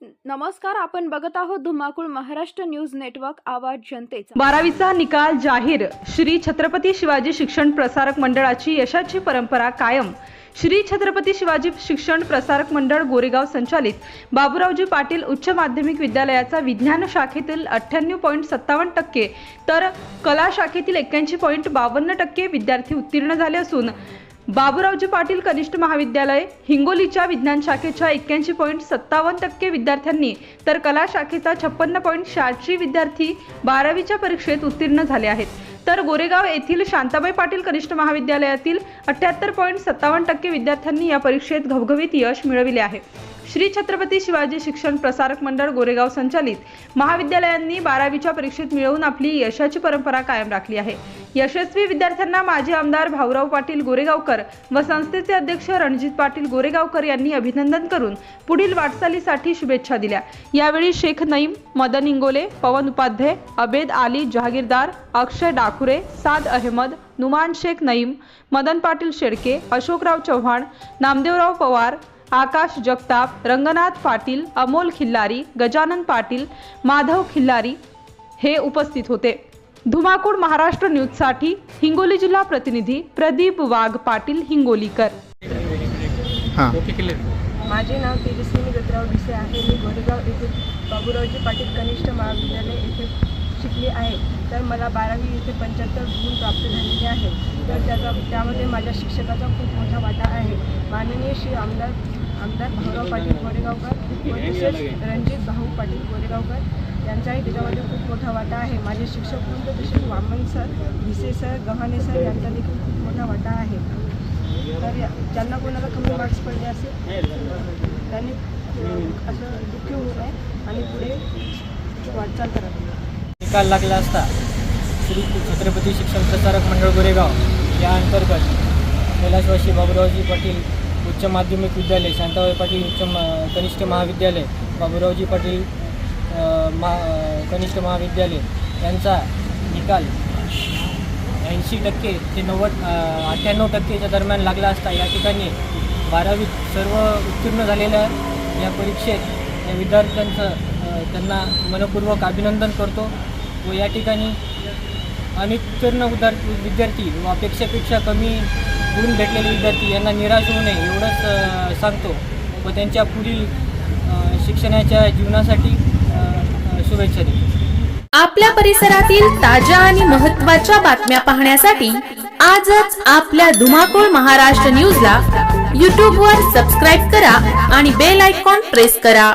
नमस्कार आपण बघत आहोत धुमाकूळ महाराष्ट्र न्यूज नेटवर्क आवाज जनतेचा. बारावीचा निकाल जाहीर. श्री छत्रपती शिवाजी शिक्षण प्रसारक मंडळाची यशाची परंपरा कायम. श्री छत्रपती शिवाजी शिक्षण प्रसारक मंडळ गोरेगाव संचालित. बाबुरावजी पाटील उच्च माध्यमिक विद्यालयाचा विज्ञान शाखेतील अठ्ठ्याण्णव पॉईंट सत्तावन्न टक्के तर कला शाखेतील एक्क्याऐंशी पॉईंट बावन्न टक्के विद्यार्थी उत्तीर्ण झाले असून बाबुरावजी पाटील कनिष्ठ महाविद्यालय हिंगोलीच्या विज्ञान शाखेच्या एक्क्याऐंशी पॉईंट सत्तावन्न टक्के विद्यार्थ्यांनी तर कला शाखेचा छप्पन्न पॉईंट शहाऐंशी विद्यार्थी बारावीच्या परीक्षेत उत्तीर्ण झाले आहेत. तर गोरेगाव येथील शांताबाई पाटील कनिष्ठ महाविद्यालयातील अठ्ठ्याहत्तर पॉईंट सत्तावन्न टक्के विद्यार्थ्यांनी या परीक्षेत घवघवीत यश मिळविले आहे. श्री छत्रपती शिवाजी शिक्षण प्रसारक मंडळ गोरेगाव संचालित महाविद्यालयांनी बारावीच्या परीक्षेत मिळवून आपली यशाची परंपरा कायम राखली आहे. यशस्वी विद्यार्थ्यांना माजी आमदार भाऊराव पाटील गोरेगावकर व संस्थेचे अध्यक्ष रणजित पाटील गोरेगावकर यांनी अभिनंदन करून पुढील वाटचालीसाठी शुभेच्छा दिल्या. यावेळी शेख नईम मदन इंगोले पवन उपाध्याय अबेद आली जहागीरदार अक्षय डाकुरे साद अहमद नुमान शेख नईम मदन पाटील शेडके अशोकराव चव्हाण नामदेवराव पवार आकाश जगताप रंगनाथ पाटील अमोल खिल्लारी गजानन पाटील माधव खिल्लारी हे उपस्थित होते. धुमाकूळ महाराष्ट्र न्यूजसाठी हिंगोली जिल्हा प्रतिनिधी प्रदीप वाघ पाटील हिंगोलीकर. हां. माझे नाव तेजस्विनी दत्तराव भिसे आहे. मी गोरेगाव येथे बाबुरावजी पाटील कनिष्ठ महाविद्यालय येथे शिकली आहे. तर मला बारावी येथे पंच्याहत्तर गुण प्राप्त झालेले आहे तर त्याचा त्यामध्ये माझ्या शिक्षकाचा खूप मोठा वाटा आहे. माननीय श्री आमदार आमदार भाऊराव पाटील गोरेगावकर विशेष रणजित भाऊ पाटील गोरेगावकर यांचाही त्याच्यामध्ये खूप मोठा वाटा आहे. माझे शिक्षक वृंद तसेच Waman sir Bhise sir Gavhane sir यांचा देखील खूप मोठा वाटा आहे. तर या- ज्यांना कोणाला कमी मार्क्स पडले असेल त्यांनी असं दुःखी होऊ नये आणि पुढे वाटचाल करावी निकाल लागला असता श्री छत्रपती शिक्षण प्रसारक मंडळ गोरेगाव या अंतर्गत कैलाशवासी बाबुरावजी पाटील उच्च माध्यमिक विद्यालय शांताबाई पाटील उच्च कनिष्ठ महाविद्यालय बाबूरावजी पाटील मा कनिष्ठ महाविद्यालय यांचा निकाल ऐंशी टक्के ते नव्वद अठ्ठ्याण्णव टक्केच्या दरम्यान लागला असता. या ठिकाणी बारावीत सर्व उत्तीर्ण झालेल्या या परीक्षेत या विद्यार्थ्यांचं त्यांना मनपूर्वक अभिनंदन करतो व या ठिकाणी अनुत्तीर्ण उदार विद्यार्थी व अपेक्षेपेक्षा कमी गुण भेटलेले विद्यार्थी यांना निराश होऊ नये एवढंच सांगतो. व त्यांच्या पुढील शिक्षणाच्या जीवनासाठी शुभेच्छा देतो. आपल्या परिसरातील ताज्या आणि महत्त्वाच्या बातम्या पाहण्यासाठी आजच आपल्या धुमाकूळ महाराष्ट्र न्यूजला यूट्यूबवर सबस्क्राईब करा आणि बेल आयकॉन प्रेस करा.